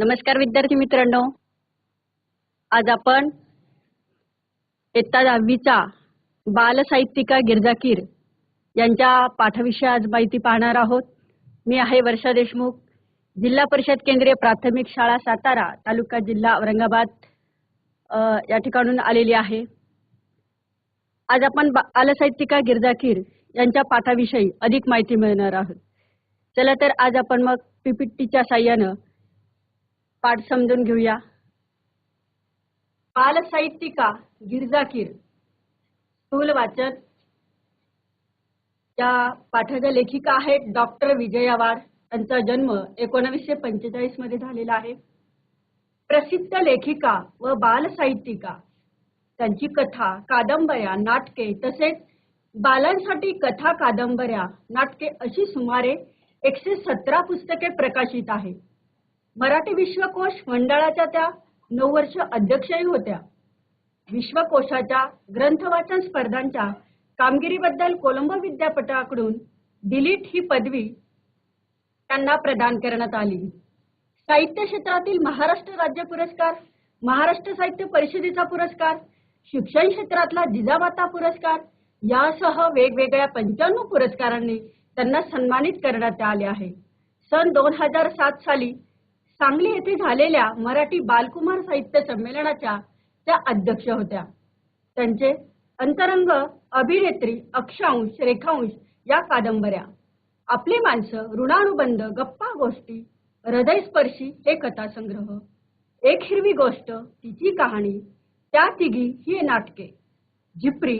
नमस्कार विद्यार्थी मित्रांनो. आज आपण इयत्ता दहावीचा बालसाहित्यिका साहित्यिका गिरजाकीर यांच्या पाठाविषयी आज माहिती पाहणार आहोत. मी आहे वर्षा देशमुख जिल्हा परिषद केंद्रीय प्राथमिक शाळा सातारा तालुका जिल्हा औरंगाबाद या ठिकाणून आलेली आहे. आज आपण बालसाहित्यिका गिरजाकीर यांच्या पाठाविषयी अधिक माहिती मिळणार आहोत. चला तर आज आपण मग पीपीटीच्या साह्यानं पाठ समजून घेऊया. बालसाहित्यिका साहित्यिका गिरजाकीर. स्थूल वाचन. त्या पाठाच्या लेखिका आहेत डॉक्टर विजया वाड त्यांचा जन्म एकोणावीसशे पंचेचाळीसमध्ये झालेला आहे. प्रसिद्ध लेखिका व बालसाहित्यिका. त्यांची कथा कादंबऱ्या नाटके तसेच बालांसाठी कथा कादंबऱ्या नाटके अशी सुमारे एकशे सतरा पुस्तके प्रकाशित आहेत. मराठी विश्वकोश मंडळाच्या त्या नऊ वर्ष अध्यक्षही होत्या. विश्वकोशाच्या ग्रंथवाचन स्पर्धांच्या कामगिरीबद्दल कोलंबो विद्यापीठाकडून डिलीट ही पदवी त्यांना प्रदान करण्यात आली. साहित्य क्षेत्रातील महाराष्ट्र राज्य पुरस्कार महाराष्ट्र साहित्य परिषदेचा पुरस्कार शिक्षण क्षेत्रातला जिजामाता पुरस्कार यासह वेगवेगळ्या पंच्याण्णव पुरस्कारांनी त्यांना सन्मानित करण्यात आले आहे. सन दोन हजार सात साली सांगली येथे झालेल्या मराठी बालकुमार साहित्य संमेलनाच्या त्या अध्यक्ष होत्या. त्यांचे अंतरंग अभिनेत्री अक्षांश रेखांश या कादंबऱ्या. आपली माणसं ऋणानुबंध गप्पा गोष्टी हृदयस्पर्शी हे कथासंग्रह. एक हिरवी गोष्ट तिची कहाणी त्या तिघी ही नाटके. जिप्री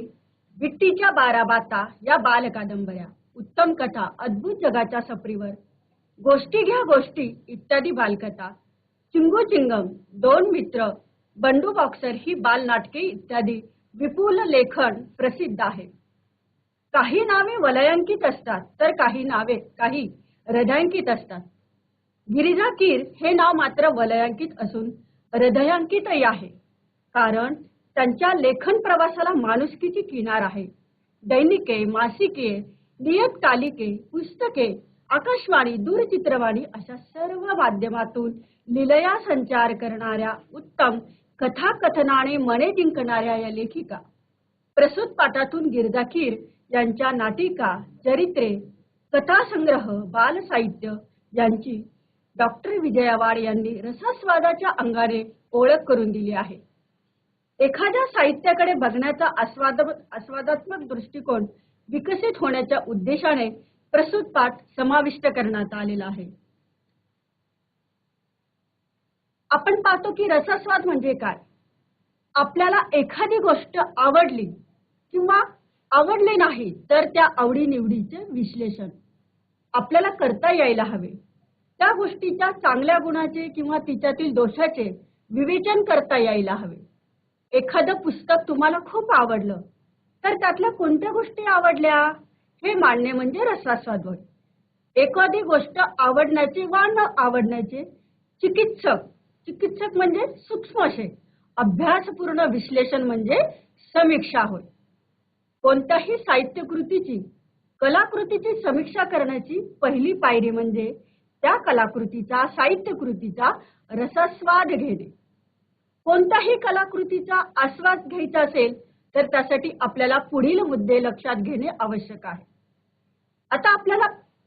विट्टीच्या बारा बाता या बाल कादंबऱ्या उत्तम कथा अद्भुत जगाच्या सपरीवर. गोष्टी घ्या गोष्टी इत्यादी बालकथा. चिंगू चिंगम दोन मित्र बंडू बॉक्सर ही बालनाटके इत्यादी विपुल लेखन प्रसिद्ध आहे काही नावे वलयांकित असतात तर काही नावे काही हृदयांकित असतात. गिरिजा कीर हे नाव मात्र वलयांकित असून हृदयांकितही आहे. कारण त्यांच्या लेखन प्रवासाला माणुसकीची किनार आहे. दैनिके मासिके नियतकालिके पुस्तके आकाशवाणी दूरचित्रवाणी अशा सर्व माध्यमातून निलया संचार करणाऱ्या उत्तम कथाकथनाने मने जिंकणाऱ्या या लेखिका प्रसूत पाठातून गिरजा यांच्या नाटिका चरित्रे कथासंग्रह बालसाहित्य यांची डॉक्टर विजयावाड यांनी रसास्वादाच्या अंगाने ओळख करून दिली आहे. एखाद्या साहित्याकडे बघण्याचा आस्वाद आस्वादात्मक दृष्टिकोन विकसित होण्याच्या उद्देशाने प्रसूत पाठ समाविष्ट करण्यात आलेला आहे. आपण पाहतो की रसास्वाद म्हणजे काय? आपल्याला एखादी गोष्ट आवडली किंवा आवडली नाही तर त्या आवडीनिवडीचे विश्लेषण आपल्याला करता यायला हवे. त्या गोष्टीच्या चांगल्या गुणाचे किंवा तिच्यातील दोषाचे विवेचन करता यायला हवे. एखादं पुस्तक तुम्हाला खूप आवडलं तर त्यातल्या कोणत्या गोष्टी आवडल्या? हे मांडणे म्हणजे रसास्वाद होय एखादी गोष्ट आवडण्याची वा न आवडण्याचे चिकित्सक चिकित्सक म्हणजे सूक्ष्म असे. अभ्यासपूर्ण विश्लेषण म्हणजे समीक्षा होय. कोणत्याही साहित्य कृतीची कलाकृतीची समीक्षा करण्याची पहिली पायरी म्हणजे त्या कलाकृतीचा साहित्य कृतीचा रसास्वाद घेणे. कोणत्याही कलाकृतीचा आस्वाद घ्यायचा असेल तर त्यासाठी आपल्याला पुढील मुद्दे लक्षात घेणे आवश्यक आहे. आता आपल्याला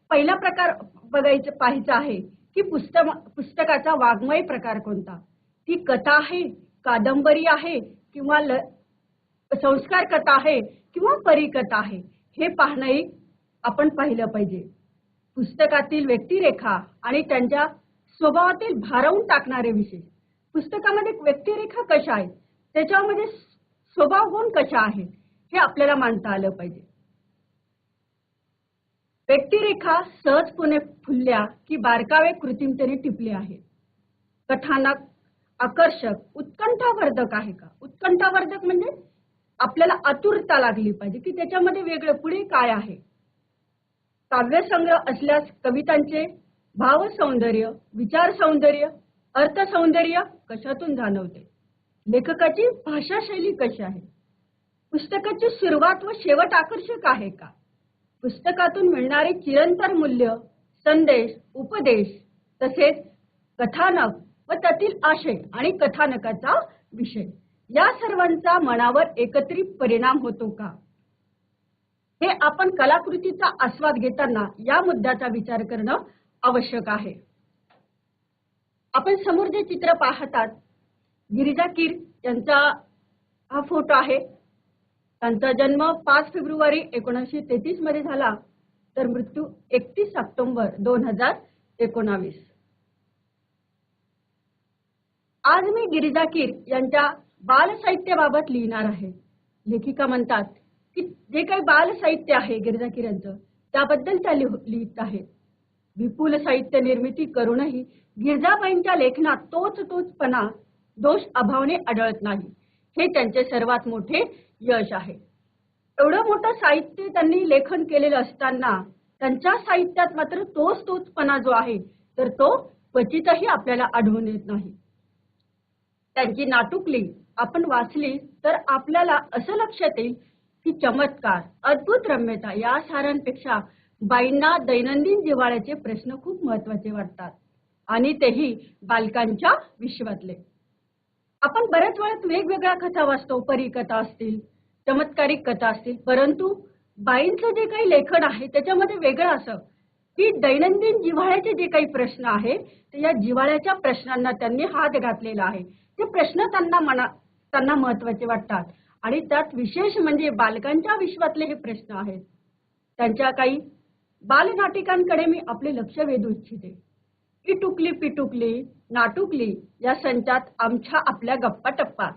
पहिला प्रकार बघायचं पाहायचा आहे की पुस्तक पुस्तकाचा वाङ्मय प्रकार कोणता? ती कथा आहे कादंबरी आहे किंवा ल संस्कार कथा आहे किंवा परिकथा आहे हे पाहणंही आपण पाहिलं पाहिजे. पुस्तकातील व्यक्तिरेखा आणि त्यांच्या स्वभावातील भारावून टाकणारे विषय. पुस्तकामध्ये व्यक्तिरेखा कशा आहेत? त्याच्यामध्ये स्वभाव गुण कशा आहेत? हे आपल्याला मांडता आलं पाहिजे. व्यक्तिरेखा सहजपणे फुलल्या की बारकावे कृत्रिमतेने टिपले आहे कथानक आकर्षक उत्कंठावर्धक आहे का? उत्कंठावर्धक म्हणजे आपल्याला आतुरता लागली पाहिजे की त्याच्यामध्ये वेगळं पुढे काय आहे? काव्यसंग्रह असल्यास कवितांचे भाव सौंदर्य विचार सौंदर्य अर्थ सौंदर्य कशातून जाणवते? लेखकाची भाषाशैली कशी आहे? पुस्तकाची सुरुवात व शेवट आकर्षक आहे का? पुस्तकातून मिळणारे चिरंतर मूल्य संदेश उपदेश तसेच कथानक व त्यातील आशय आणि कथानकाचा विषय. या सर्वांचा मनावर एकत्रित परिणाम होतो का? हे आपण कलाकृतीचा आस्वाद घेताना या मुद्द्याचा विचार करणं आवश्यक आहे. आपण समोर जे चित्र पाहतात गिरिजा कीर यांचा हा फोटो आहे. त्यांचा जन्म पाच फेब्रुवारी एकोणीसशे तेहतीसमध्ये झाला तर मृत्यू एकतीस ऑक्टोंबर दोन हजार एकोणावीस. आज मी गिरिजा कीर यांच्या बालसाहित्याबाबत लिहिणार आहे. लेखिका म्हणतात की जे काही बालसाहित्य आहे गिरिजा कीर यांचं त्याबद्दल त्या लिहित आहेत. विपुल साहित्य निर्मिती करूनही गिरजाबाईंच्या लेखनात तोच तोचपणा दोष अभावने आढळत नाही. हे त्यांचे सर्वात मोठे यश आहे. एवढं मोठं साहित्य त्यांनी लेखन केलेलं असताना त्यांच्या साहित्यात मात्र तोच तोचपणा जो आहे तर तो क्वचितही आपल्याला आढळून येत नाही. त्यांची नाटुकली आपण वाचली तर आपल्याला असं लक्षात येईल की चमत्कार अद्भुत रम्यता या साऱ्यांपेक्षा बाईंना दैनंदिन जिव्हाळ्याचे प्रश्न खूप महत्त्वाचे वाटतात आणि तेही बालकांच्या विश्वातले. आपण बऱ्याच वेळात वेगवेगळ्या कथा वाचतो परिकथा असतील चमत्कारिक कथा असतील. परंतु बाईंचं जे काही लेखन आहे त्याच्यामध्ये वेगळं असं. की दैनंदिन जिव्हाळ्याचे जे काही प्रश्न आहे ते या जिव्हाळ्याच्या प्रश्नांना त्यांनी हात घातलेला आहे. ते प्रश्न त्यांना मना त्यांना महत्त्वाचे वाटतात. आणि त्यात विशेष म्हणजे बालकांच्या विश्वातले हे प्रश्न आहेत. त्यांच्या काही बालनाटिकांकडे मी आपले लक्ष वेधू इच्छिते. इटुकली पिटुकली नाटुकली या संचात आमच्या आपल्या गप्पा टप्पा.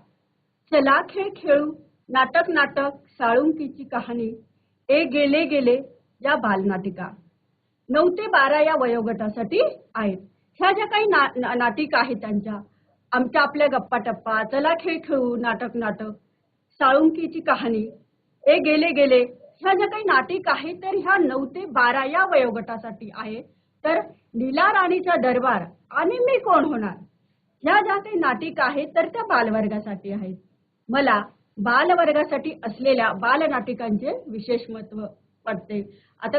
चला खेळ खेळू. नाटक नाटक साळुंकीची कहाणी ए गेले गेले या बालनाटिका. नऊ ते बारा या वयोगटासाठी आहेत. ह्या ज्या काही ना, ना, नाटिका आहेत त्यांच्या आमच्या आपल्या गप्पा टप्पा चला खेळ खेळू नाटक नाटक साळुंकीची कहाणी ए गेले गेले ह्या ज्या काही नाटिक आहेत तर ह्या नऊ ते बारा या वयोगटासाठी आहे तर लीला राणीचा दरबार आणि मी कोण होणार? ह्या ज्या काही नाटिका आहेत तर त्या बालवर्गासाठी आहेत. मला बालवर्गासाठी असलेल्या बालनाटिकांचे विशेष महत्त्व वाटते. आता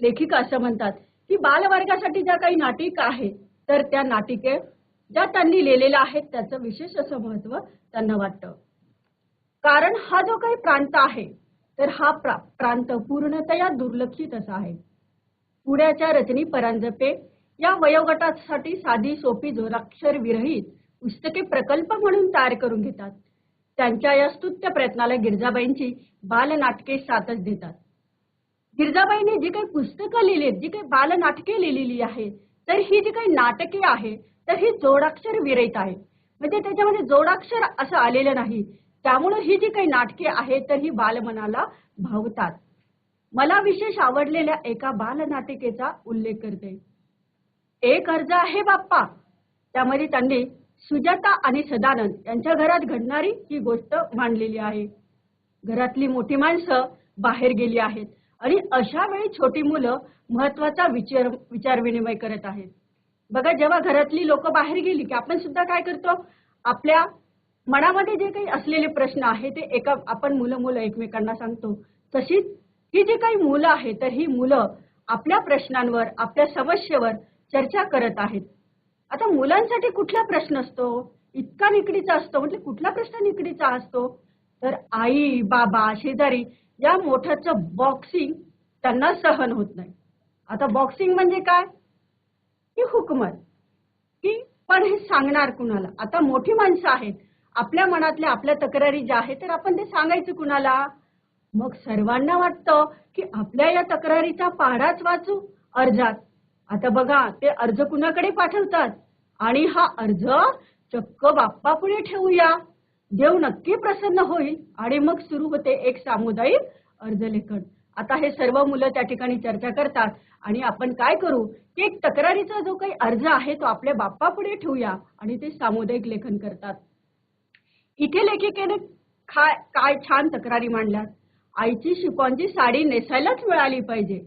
लेखिका असं म्हणतात की बालवर्गासाठी ज्या काही नाटिका आहेत तर त्या नाटिके ज्या त्यांनी लिहिलेल्या आहेत त्याचं विशेष असं महत्त्व त्यांना वाटतं. कारण हा जो काही प्रांत आहे तर हा प्रा- प्रांत पूर्णतया दुर्लक्षित असा आहे. पुण्याच्या रचनी परांजपे या वयोगटासाठी साधी सोपी जोराक्षर विरहित पुस्तके प्रकल्प म्हणून तयार करून घेतात. त्यांच्या या स्तुत्य प्रयत्नाला गिरजाबाईंची बालनाटके साथच देतात. गिरजाबाईंनी जी काही पुस्तकं लिहिलीत जी काही बालनाटके लिहिलेली आहे तर ही जी काही नाटके आहे तर ही जोडाक्षर विरहित आहे म्हणजे त्याच्यामध्ये जोडाक्षर असं आलेलं नाही. त्यामुळे ही जी काही नाटके आहेत तर ही बालमनाला भावतात. मला विशेष आवडलेल्या एका बालनाटिकेचा उल्लेख करते. एक अर्ज आहे बाप्पा. त्यामध्ये त्यांनी सुजाता आणि सदानंद यांच्या घरात घडणारी ही गोष्ट मांडलेली आहे. घरातली मोठी माणसं बाहेर गेली आहेत आणि अशा वेळी छोटी मुलं महत्त्वाचा विचार विचार विनिमय करत आहेत. बघा जेव्हा घरातली लोक बाहेर गेली की आपण सुद्धा काय करतो? आपल्या मनामध्ये जे काही असलेले प्रश्न आहे ते एका आपण मुलं मुलं एकमेकांना सांगतो. तशीच ही जी काही मुलं आहेत तर ही मुलं आपल्या प्रश्नांवर आपल्या समस्येवर चर्चा करत आहेत. आता मुलांसाठी कुठला प्रश्न असतो? इतका निकडीचा असतो म्हणजे कुठला प्रश्न निकडीचा असतो? तर आई बाबा शेजारी या मोठ्याचं बॉक्सिंग त्यांना सहन होत नाही. आता बॉक्सिंग म्हणजे काय? की हुकमत. की पण हे सांगणार कुणाला? आता मोठी माणसं आहेत. आपल्या मनातल्या आपल्या तक्रारी ज्या आहेत तर आपण ते सांगायचं कुणाला? मग सर्वांना वाटतं की आपल्या या तक्रारीचा पाडाच वाचू अर्जात. आता बघा ते अर्ज कुणाकडे पाठवतात? आणि हा अर्ज चक्क बाप्पापुढे ठेवूया. देव नक्की प्रसन्न होईल आणि मग सुरू होते एक सामुदायिक अर्जलेखन आता हे सर्व मुलं त्या ठिकाणी चर्चा करतात. आणि आपण काय करू? की एक तक्रारीचा जो काही अर्ज आहे तो आपल्या बाप्पापुढे ठेवूया आणि ते सामुदायिक लेखन करतात. इथे लेखिकेने काय काय छान तक्रारी मांडल्यात. आईची शिकॉनची साडी नेसायलाच मिळाली पाहिजे.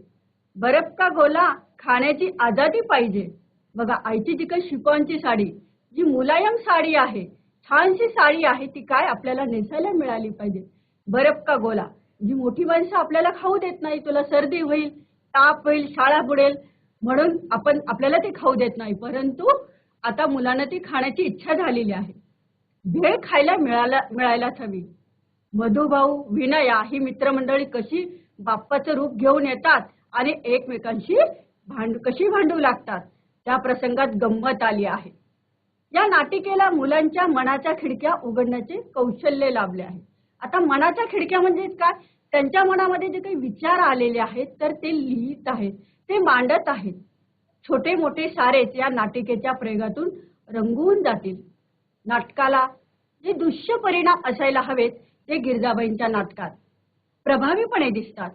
बरफ का गोला? खाण्याची आजादी पाहिजे. बघा आईची जी काही शिकवणची साडी जी मुलायम साडी आहे छानशी साडी आहे ती काय आपल्याला नेसायला मिळाली पाहिजे. बरफ का गोला? जी मोठी माणसं आपल्याला खाऊ देत नाही तुला सर्दी होईल ताप होईल शाळा बुडेल म्हणून आपण आपल्याला ते खाऊ देत नाही. परंतु आता मुलांना ती खाण्याची इच्छा झालेली आहे. भेळ खायला मिळाला मिळायलाच हवी. मधुभाऊ विनया ही मित्रमंडळी कशी बाप्पाचं रूप घेऊन येतात आणि एकमेकांशी भांड कशी भांडू लागतात? त्या प्रसंगात गंमत आली आहे. या नाटिकेला मुलांच्या मनाच्या खिडक्या उघडण्याचे कौशल्य लाभले आहे. आता मनाच्या खिडक्या म्हणजे काय? त्यांच्या मनामध्ये जे काही विचार आलेले आहेत तर ते लिहित आहेत ते मांडत आहेत. छोटे मोठे सारेच या नाटिकेच्या प्रयोगातून रंगवून जातील. नाटकाला जे दृश्य परिणाम असायला हवेत ते गिरजाबाईंच्या नाटकात प्रभावीपणे दिसतात.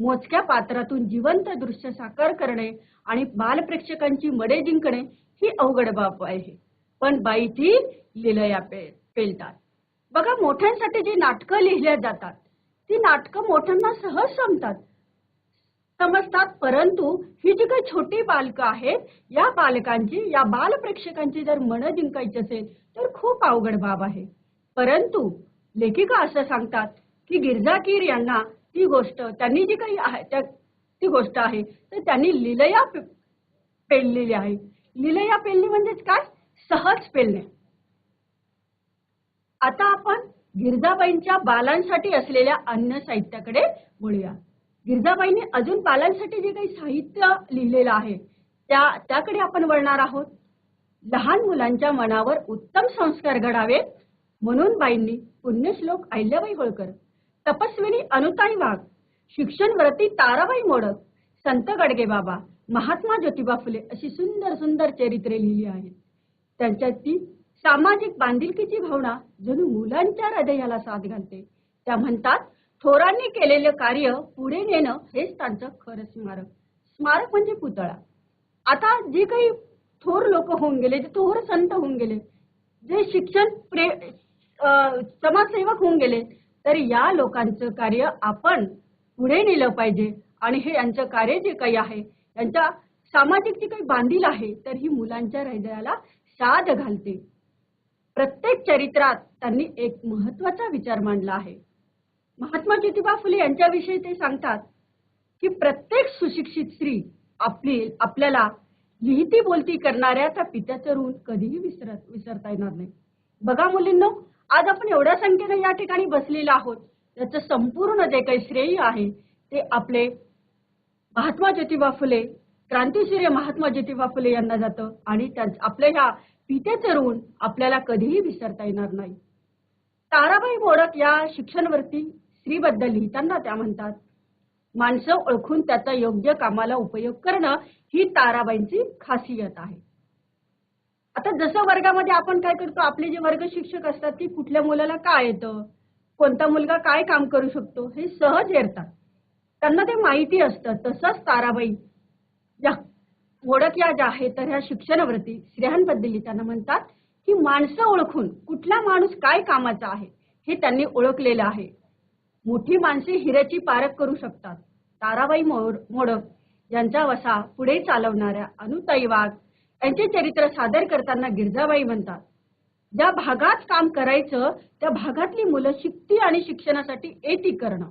मोजक्या पात्रातून जिवंत दृश्य साकार करणे आणि बालप्रेक्षकांची मडे जिंकणे ही अवघड बाब आहे. पण बाई ती लिलया पे पेलतात बघा मोठ्यांसाठी जी नाटकं लिहिल्या जातात ती नाटकं मोठ्यांना सहज समतात समजतात परंतु ही जी काही छोटी बालकं आहेत या बालकांची या बालप्रेक्षकांची जर मन जिंकायची असेल तर खूप अवघड बाब आहे. परंतु लेखिका असं सांगतात की गिरजाकीर यांना ती गोष्ट त्यांनी जी काही आहे त्या ती गोष्ट आहे तर त्यांनी लिलया पेललेली आहे. लिलया पेलली म्हणजेच काय? सहज पेलणे. आता आपण गिरजाबाईंच्या बालांसाठी असलेल्या अन्न साहित्याकडे बोलूया गिरजाबाईंनी अजून बालांसाठी जे काही साहित्य लिहिलेलं आहे त्या त्याकडे आपण वळणार आहोत. लहान मुलांच्या मनावर उत्तम संस्कार घडावेत म्हणून बाईंनी पुण्यश्लोक अहिल्याबाई होळकर. तपस्विनी अनुताई वाघ शिक्षणव्रती ताराबाई मोडक संत गडगे बाबा महात्मा ज्योतिबा फुले अशी सुंदर सुंदर चरित्रे लिहिली आहेत. त्यांच्यात ती सामाजिक बांधिलकीची भावना जणू मुलांच्या हृदयाला साथ घालते. त्या म्हणतात थोरांनी केलेलं कार्य पुढे नेणं हेच त्यांचं खरं स्मारक. स्मारक म्हणजे पुतळा. आता जे काही थोर लोक होऊन गेले जे थोर संत होऊन गेले जे शिक्षण प्रे अं, समाजसेवक होऊन गेले तर या लोकांचं कार्य आपण पुढे नेलं पाहिजे. आणि हे यांचं कार्य जे काही आहे यांच्या सामाजिक जी काही बांधील आहे तर ही मुलांच्या हृदयाला साध घालते. प्रत्येक चरित्रात त्यांनी एक महत्त्वाचा विचार मांडला आहे. महात्मा ज्योतिबा फुले यांच्याविषयी ते सांगतात की प्रत्येक सुशिक्षित स्त्री आपली आपल्याला लिहिती बोलती करणाऱ्या त्या पित्याचं ऋण कधीही विसरत विसरता येणार नाही. बघा मुलींनो आज आपण एवढ्या संख्येने या ठिकाणी बसलेला आहोत. त्याचं संपूर्ण जे काही श्रेय आहे ते आपले महात्मा ज्योतिबा फुले क्रांतीसूर्य महात्मा ज्योतिबा फुले यांना जातं आणि आपल्या ह्या पित्याचं ऋण आपल्याला कधीही विसरता येणार नाही. ताराबाई मोडक या शिक्षणवरती स्त्रीबद्दल लिहिताना त्या म्हणतात माणसं ओळखून त्याचा योग्य कामाला उपयोग करणं ही ताराबाईंची खासियत आहे. आता जसं वर्गामध्ये आपण काय करतो आपले जे वर्ग शिक्षक असतात की कुठल्या मुलाला काय येतं? कोणता मुलगा काय काम करू शकतो? हे सहज येतात. त्यांना ते माहिती असतं. तसंच ताराबाई या ओळख या ज्या आहेत तर ह्या शिक्षणवरती स्त्रियांबद्दल त्यांना म्हणतात की माणसं ओळखून कुठला माणूस काय कामाचा आहे हे त्यांनी ओळखलेलं आहे. मोठी माणसे हिऱ्याची पारख करू शकतात. ताराबाई मोर मोडक यांचा वसा पुढे चालवणाऱ्या अनुताई वाघ यांचे चरित्र सादर करताना गिरजाबाई म्हणतात ज्या भागात काम करायचं त्या भागातली मुलं शिकती आणि शिक्षणासाठी येती करणं.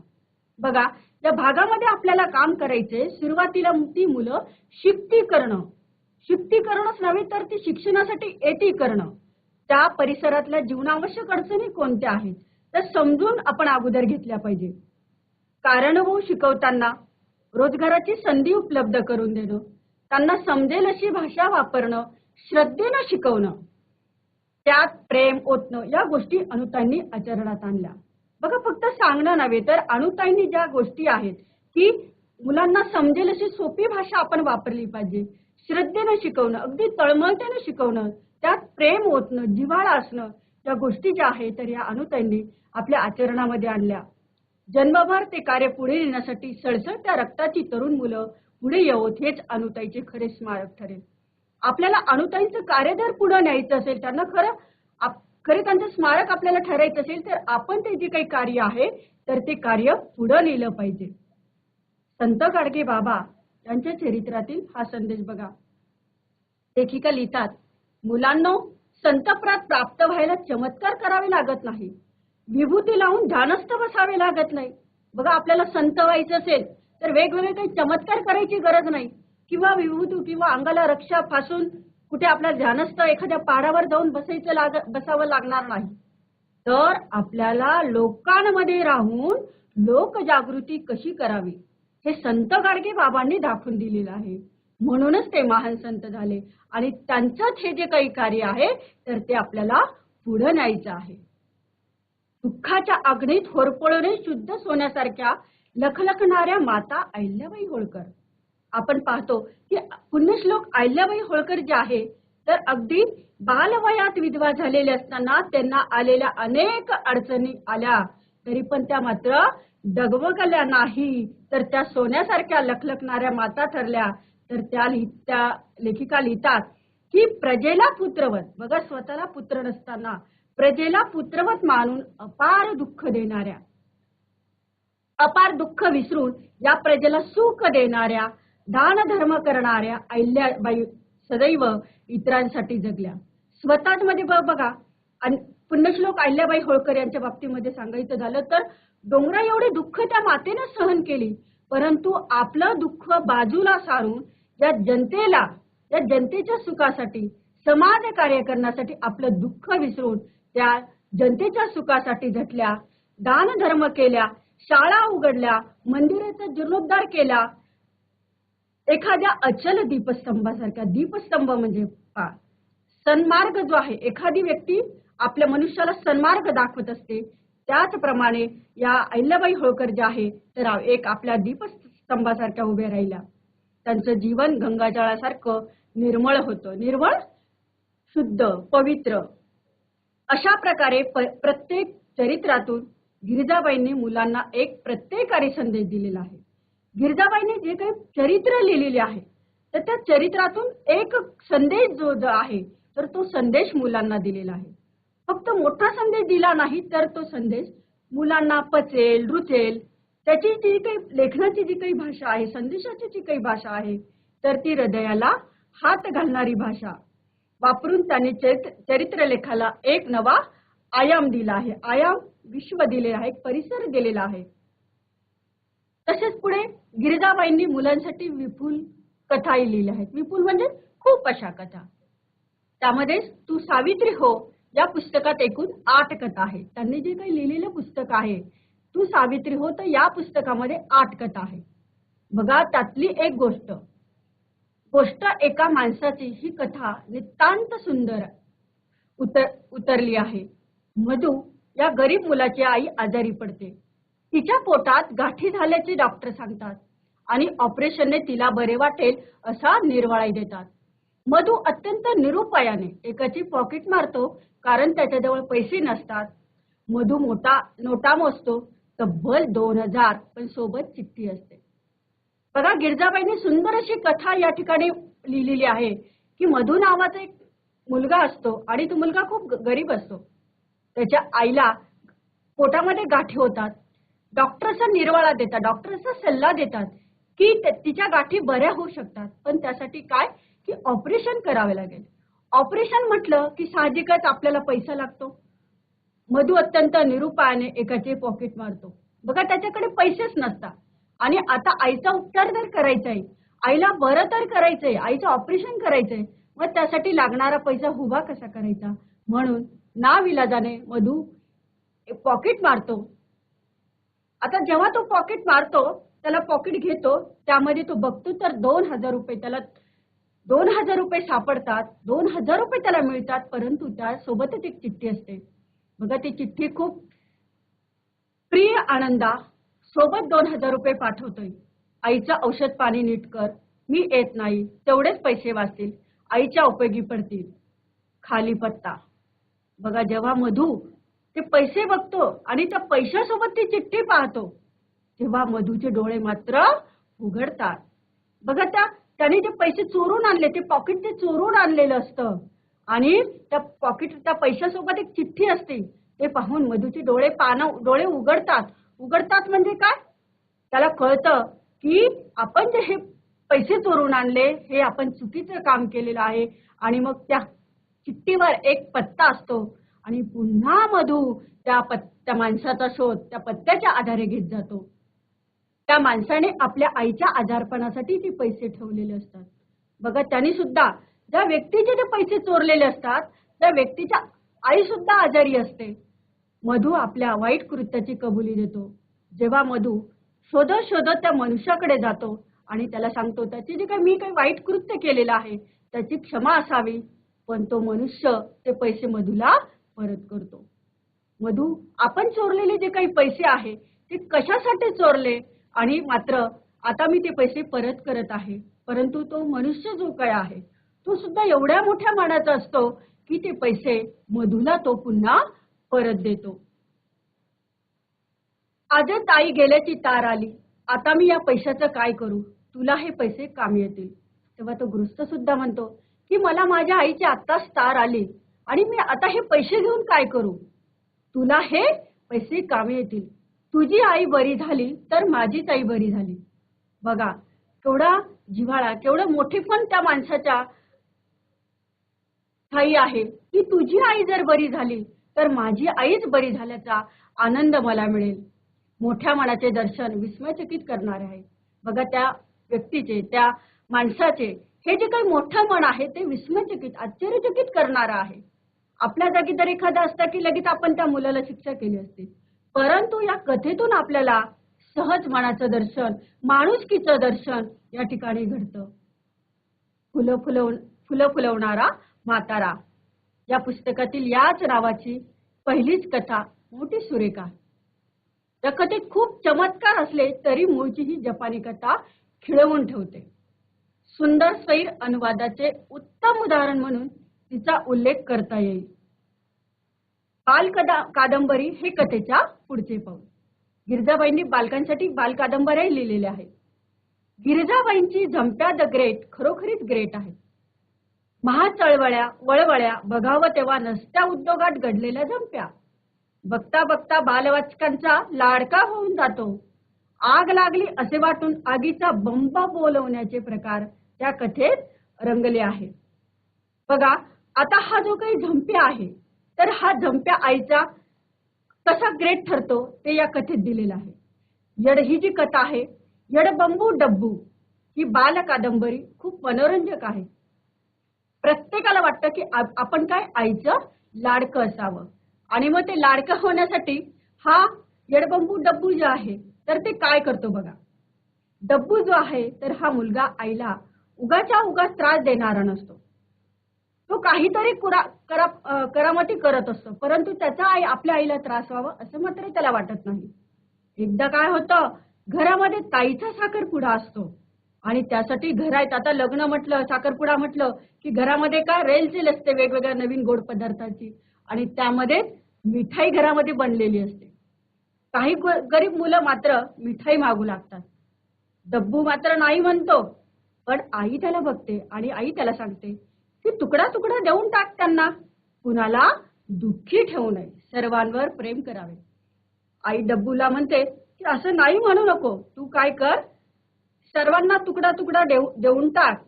बघा ज्या भागामध्ये आपल्याला काम करायचे सुरुवातीला ती मुलं शिकती करणं. शिकती करणंच नव्हे तर ती शिक्षणासाठी येती करणं. त्या परिसरातल्या जीवनावश्यक अडचणी कोणत्या आहेत त्या समजून आपण अगोदर घेतल्या पाहिजे. कारण शिकवताना रोजगाराची संधी उपलब्ध करून देणं. त्यांना समजेल अशी भाषा वापरणं श्रद्धेनं शिकवणं. त्यात प्रेम ओतणं या गोष्टी अनुताईंनी आचरणात आणल्या. बघा फक्त सांगणं नव्हे तर अनुताईंनी ज्या गोष्टी आहेत की मुलांना समजेल अशी सोपी भाषा आपण वापरली पाहिजे. श्रद्धेनं शिकवणं अगदी तळमळतेनं शिकवणं त्यात प्रेम ओतणं जिव्हाळा असणं या गोष्टी ज्या आहेत तर या अनुताईंनी आपल्या आचरणामध्ये आणल्या. जन्मभर ते कार्य पुढे नेण्यासाठी सळसळत्या रक्ताची तरुण मुलं पुढे येऊत हेच अनुताईचे खरे स्मारक ठरेल. आपल्याला अनुताईंचं कार्य जर पुढे न्यायचं असेल त्यांना खरं खरे त्यांचं स्मारक आपल्याला ठरायचं असेल तर आपण ते जे काही कार्य आहे तर ते कार्य पुढे नेलं पाहिजे. संत गाडगे बाबा यांच्या चरित्रातील हा संदेश बघा. लेखिका लिहितात मुलांनो संतप्रात प्राप्त व्हायला चमत्कार करावे लागत नाही. विभूती लावून ध्यानस्थ बसावे लागत नाही. बघा आपल्याला संत व्हायचं असेल तर वेगवेगळे काही चमत्कार करायची गरज नाही. किंवा विभूतू किंवा अंगाला रक्षा फासून कुठे आपल्याला ध्यानस्थ एखाद्या पाडावर जाऊन बसायचं लाग बसावं लागणार नाही. तर आपल्याला लोकांमध्ये राहून लोकजागृती कशी करावी हे संत गाडगे बाबांनी दाखवून दिलेलं आहे. म्हणूनच ते महान संत झाले. आणि त्यांचंच हे जे काही कार्य आहे तर ते आपल्याला पुढे न्यायचं आहे. दुःखाच्या अग्नीत होरपळून शुद्ध सोन्यासारख्या लखलखणाऱ्या माता अहिल्याबाई होळकर. आपण पाहतो की पुण्यश्लोक अहिल्याबाई होळकर जे आहे तर अगदी बालवयात विधवा झालेले असताना त्यांना आलेल्या अनेक अडचणी आल्या. तरी पण त्या मात्र डगमगल्या नाही. तर त्या सोन्यासारख्या लखलखणाऱ्या माता ठरल्या. तर त्या लिहित्या लेखिका लिहितात की प्रजेला पुत्रवत बघा स्वतःला पुत्र नसताना प्रजेला पुत्रवत मानून अपार दुःख देणाऱ्या अपार दुःख विसरून या प्रजेला सुख देणाऱ्या दान धर्म करणाऱ्या अहिल्याबाई सदैव इतरांसाठी जगल्या. स्वतःच मध्ये बघा अन- पुण्यश्लोक अहिल्याबाई होळकर यांच्या बाबतीमध्ये सांगायचं झालं तर डोंगरा एवढे दुःख त्या मातेनं सहन केली परंतु आपलं दुःख बाजूला सारून या जनतेला या जनतेच्या सुखासाठी समाज कार्य करण्यासाठी आपलं दुःख विसरून त्या जनतेच्या सुखासाठी झटल्या दान धर्म केल्या शाळा उघडल्या मंदिराचा जीर्णोद्धार केला. एखाद्या अचल दीपस्तंभासारख्या दीपस्तंभ म्हणजे पा सन्मार्ग जो आहे एखादी व्यक्ती आपल्या मनुष्याला सन्मार्ग दाखवत असते. त्याचप्रमाणे या अहिल्याबाई होळकर ज्या आहे तर एक आपल्या दीपस्तंभासारख्या उभ्या राहिल्या. त्यांचं जीवन गंगाजळासारखं निर्मळ होतं. निर्मळ शुद्ध पवित्र. अशा प्रकारे प्रत्येक चरित्रातून गिरिजाबाईंनी मुलांना एक प्रत्येकारी संदेश दिलेला आहे. गिरिजाबाईंनी जे काही चरित्र लिहिलेले आहे तर त्या चरित्रातून एक संदेश जो जो आहे तर तो संदेश मुलांना दिलेला आहे. फक्त मोठा संदेश दिला नाही तर तो संदेश मुलांना पचेल रुचेल. त्याची जी काही लेखनाची जी काही भाषा आहे संदेशाची जी काही भाषा आहे तर ती हृदयाला हात घालणारी भाषा. वापरून त्यांनी चरित्र चरित्रलेखाला एक नवा आयाम दिला आहे. आयाम विश्व दिलेला आहे परिसर दिलेला आहे. तसेच पुढे गिरिजाबाईंनी मुलांसाठी विपुल कथाही लिहिल्या आहेत. विपुल म्हणजे खूप अशा कथा. त्यामध्ये तू सावित्री हो या पुस्तकात एकूण आठ कथा आहेत. त्यांनी जे काही लिहिलेलं पुस्तक आहे तू सावित्री हो तर या पुस्तकामध्ये आठ कथा आहे बघा त्यातली एक गोष्ट. गोष्ट एका माणसाची ही कथा नितांत सुंदर उतर उतरली आहे. मधू या गरीब मुलाची आई आजारी पडते. तिच्या पोटात गाठी झाल्याचे डॉक्टर सांगतात आणि ऑपरेशनने तिला बरे वाटेल असा निर्वाळाही देतात. मधू अत्यंत निरुपायाने एकाची पॉकेट मारतो कारण त्याच्याजवळ पैसे नसतात. मधू मोठा नोटा मोजतो तब्बल दोन हजार पण सोबत चिठ्ठी असते. बघा गिरजाबाईंनी सुंदर अशी कथा या ठिकाणी लिहिलेली आहे की मधू नावाचा एक मुलगा असतो आणि तो मुलगा खूप गरीब असतो. त्याच्या आईला पोटामध्ये गाठी होतात. डॉक्टरचा निर्वाळा देतात डॉक्टरचा सल्ला देतात की तिच्या गाठी बऱ्या होऊ शकतात. पण त्यासाठी काय? की ऑपरेशन करावे लागेल. ऑपरेशन म्हटलं की साहजिकच आपल्याला पैसा लागतो. मधू अत्यंत निरुपायाने एकाचे पॉकेट मारतो. बघा त्याच्याकडे पैसेच नसतात. आणि आता आईचा उपचार तर करायचा आहे आईला बरं तर करायचंय आईचं ऑपरेशन करायचंय मग त्यासाठी लागणारा पैसा उभा कसा करायचा? म्हणून ना विलाजाने मधू पॉकेट मारतो. आता जेव्हा तो पॉकेट मारतो त्याला पॉकेट घेतो त्यामध्ये तो बघतो तर दोन हजार रुपये त्याला दोन हजार रुपये सापडतात दोन हजार रुपये त्याला मिळतात परंतु त्या सोबतच एक चिठ्ठी असते. बघा ती चिठ्ठी खूप प्रिय आनंदा सोबत दोन हजार रुपये पाठवतोय. आईचं औषध पाणी नीट कर मी येत नाही तेवढेच पैसे वाचतील आईच्या उपयोगी पडतील. खाली पत्ता. बघा जेव्हा मधू ते पैसे बघतो आणि त्या पैशासोबत ती चिठ्ठी पाहतो तेव्हा मधूचे डोळे मात्र उघडतात. बघा त्या त्याने जे पैसे चोरून आणले ते पॉकेट ते चोरून आणलेलं असतं. आणि त्या पॉकेट त्या पैशासोबत एक चिठ्ठी असते ते पाहून मधूचे डोळे पानं डोळे उघडतात. उघडतात म्हणजे काय? त्याला कळतं की आपण जे हे पैसे चोरून आणले हे आपण चुकीचं काम केलेलं आहे आणि मग त्या चिठ्ठीवर एक पत्ता असतो. आणि पुन्हा मधू त्या पत्त्या माणसाचा शोध त्या पत्त्याच्या आधारे घेत जातो. त्या माणसाने आपल्या आईच्या आजारपणासाठी ते पैसे ठेवलेले असतात. बघा त्यांनी सुद्धा ज्या व्यक्तीचे ते पैसे चोरलेले असतात त्या व्यक्तीच्या आई सुद्धा आजारी असते. मधू आपल्या वाईट कृत्याची कबुली देतो. जेव्हा मधू शोधत शोधत त्या मनुष्याकडे जातो आणि त्याला सांगतो त्याची जे काही मी काही वाईट कृत्य केलेलं आहे त्याची क्षमा असावी. पण तो मनुष्य ते पैसे मधूला परत करतो. मधू आपण चोरलेले जे काही पैसे आहे ते कशासाठी चोरले? आणि मात्र आता मी ते पैसे परत करत आहे परंतु तो मनुष्य जो काय आहे तो सुद्धा एवढ्या मोठ्या मानाचा असतो की ते पैसे मधूला तो पुन्हा परत देतो. आज ताई गेल्याची तार आली. आता मी या पैशाचं काय करू? तुला हे पैसे काम येतील. तेव्हा तो गृहस्थ सुद्धा म्हणतो की मला माझ्या आईची आत्ताच तार आली आणि मी आता हे पैसे घेऊन काय करू? तुला हे पैसे कामे येतील. तुझी आई बरी झाली तर माझीच आई बरी झाली. बघा केवढा जिव्हाळा केवढं मोठेपण त्या माणसाच्या ठाई आहे. की तुझी आई जर बरी झाली तर माझी आईच बरी झाल्याचा आनंद मला मिळेल. मोठ्या मनाचे दर्शन विस्मयचकित करणारे आहे. बघा त्या व्यक्तीचे त्या माणसाचे हे जे काही मोठं मन आहे ते विस्मयचकित आश्चर्यचकित करणारं आहे. आपल्या जागी जर एखादा असता की लगेच आपण त्या मुलाला शिक्षा केली असती. परंतु या कथेतून आपल्याला सहज मनाचं दर्शन माणुसकीचं दर्शन या ठिकाणी घडतं. फुलं फुलव फुलं फुलवणारा म्हातारा. या पुस्तकातील याच नावाची पहिलीच कथा मोठी सुरेखा या कथेत खूप चमत्कार असले तरी मूळची ही जपानी कथा खिळवून ठेवते. सुंदर सैर अनुवादाचे उत्तम उदाहरण म्हणून तिचा उल्लेख करता येईल. बाल कादंबरी हे कथेच्या पुढचे पाऊल. गिरिजाबाईंनी बालकांसाठी बाल कादंबऱ्याही लिहिलेल्या आहेत. गिरिजाबाईंची झंप्या द ग्रेट खरोखरीच ग्रेट आहे. महाचळवळ्या वळवळ्या बघावं तेव्हा नसत्या उद्योगात घडलेल्या झंप्या. बघता बघता बालवाचकांचा लाडका होऊन जातो. आग लागली असे वाटून आगीचा बंब बोलवण्याचे प्रकार त्या कथेत रंगले आहे. बघा आता हा जो काही झंप्या आहे तर हा झंप्या आईचा कसा ग्रेट ठरतो ते या कथेत दिलेलं आहे. यड ही जी कथा आहे यडबंबू डब्बू ही बाल कादंबरी खूप मनोरंजक आहे. प्रत्येकाला वाटतं की आपण काय आईचं लाडकं असावं. आणि मग ते लाडकं होण्यासाठी हा यडबंबू डब्बू जो आहे तर ते काय करतो बघा. डब्बू जो आहे तर हा मुलगा आईला उगाच्या उगाच त्रास देणारा नसतो. तो काहीतरी कुरा करा करामती करत असतो. परंतु त्याचा आई आपल्या आईला त्रास व्हावा असं मात्र त्याला वाटत नाही. एकदा काय होतं घरामध्ये ताईचा साखरपुडा असतो. आणि त्यासाठी घरात आता लग्न म्हटलं साखरपुडा म्हटलं की घरामध्ये काय रेलचेल असते वेगवेगळ्या नवीन गोड पदार्थाची. आणि त्यामध्ये मिठाई घरामध्ये बनलेली असते. काही गरीब मुलं मात्र मिठाई मागू लागतात. डब्बू मात्र नाही म्हणतो. पण आई त्याला बघते आणि आई त्याला सांगते की तुकडा तुकडा देऊन टाक त्यांना. कुणाला दुःखी ठेवू नये. सर्वांवर प्रेम करावे. आई डब्बूला म्हणते की असं नाही म्हणू नको. तू काय कर? सर्वांना तुकडा तुकडा देऊन टाक.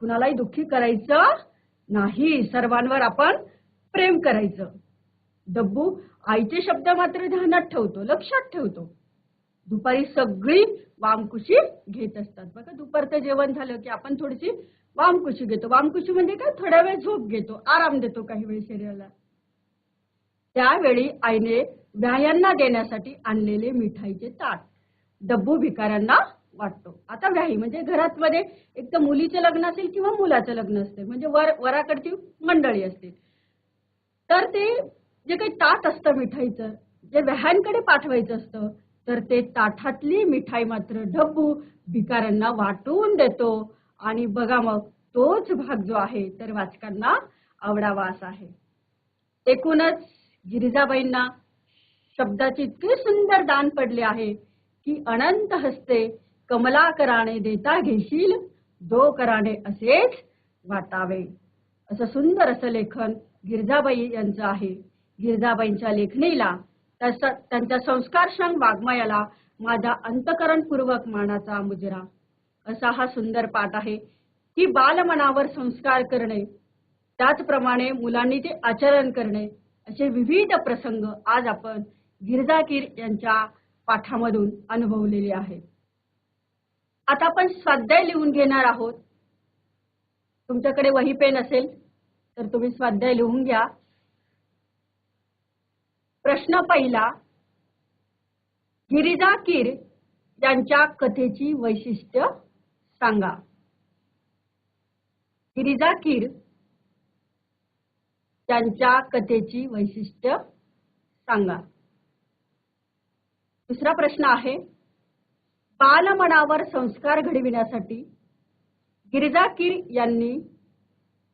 कुणालाही दुःखी करायचं नाही. सर्वांवर आपण प्रेम करायचं. डब्बू आईचे शब्द मात्र ध्यानात ठेवतो लक्षात ठेवतो. दुपारी सगळी वामकुशी घेत असतात. बघा दुपारचं जेवण झालं की आपण थोडीशी वामकुशी घेतो. वामकुशी म्हणजे काय? थोड्या वेळ झोप घेतो. आराम देतो काही वेळ शरीराला. त्यावेळी आईने व्यायांना देण्यासाठी आणलेले मिठाईचे ताट डब्बू भिकाऱ्यांना वाटतो. आता व्याही म्हणजे घरात मध्ये एक तर मुलीचं लग्न असेल किंवा मुलाचं लग्न असते म्हणजे वर वराकडची मंडळी असते. तर ते जे काही ताट असतं मिठाईचं जे व्याहांकडे पाठवायचं असतं तर ते ताठातली मिठाई मात्र डब्बू भिकाऱ्यांना वाटून देतो. आणि बघा मग तोच भाग जो आहे तर वाचकांना आवडावा असा आहे. एकूणच गिरिजाबाईंना शब्दाचे इतके सुंदर दान पडले आहे की अनंत हस्ते कमला कराणे देता घेशील दो कराणे असेच वाटावे. असं सुंदर असं लेखन गिरजाबाई यांचं आहे. गिरजाबाईंच्या लेखणीला त्यांच्या संस्कारक्षम वाङ्मयाला माझा अंतकरणपूर्वक मानाचा मुजरा. असा हा सुंदर पाठ आहे. की बालमनावर संस्कार करणे त्याचप्रमाणे मुलांनी ते आचरण करणे असे विविध प्रसंग आज आपण गिरजाकीर यांच्या पाठामधून अनुभवलेले आहेत. आता आपण स्वाध्याय लिहून घेणार आहोत. तुमच्याकडे वही पेन असेल तर तुम्ही स्वाध्याय लिहून घ्या. प्रश्न पहिला गिरिजा कीर यांच्या कथेची वैशिष्ट्य सांगा. गिरिजा कीर यांच्या कथेची वैशिष्ट्य सांगा. दुसरा प्रश्न आहे बालमनावर संस्कार घडविण्यासाठी गिरिजा कीर यांनी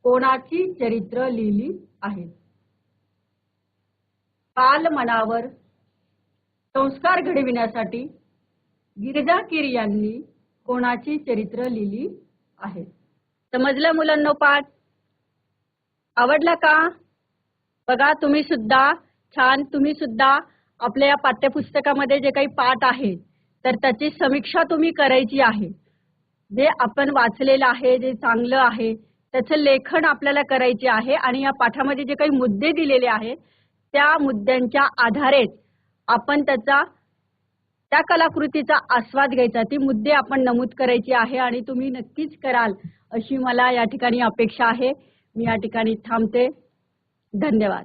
कोणाची चरित्र लिहिली आहेत बालमनावर संस्कार घडविण्यासाठी गिरिजाकीर यांनी कोणाची चरित्र लिहिली आहेत समजलं मुलांनो पाठ? आवडला का? बघा तुम्ही सुद्धा छान तुम्ही सुद्धा आपल्या या पाठ्यपुस्तकामध्ये जे काही पाठ आहे तर त्याची समीक्षा तुम्ही करायची आहे. जे आपण वाचलेलं आहे जे चांगलं आहे त्याचं लेखन आपल्याला करायचे आहे आणि या पाठामध्ये जे काही मुद्दे दिलेले आहेत त्या मुद्द्यांच्या आधारेच आपण त्याचा त्या कलाकृतीचा आस्वाद घ्यायचा. ती मुद्दे आपण नमूद करायची आहे आणि तुम्ही नक्कीच कराल अशी मला या ठिकाणी अपेक्षा आहे. मी या ठिकाणी थांबते. धन्यवाद.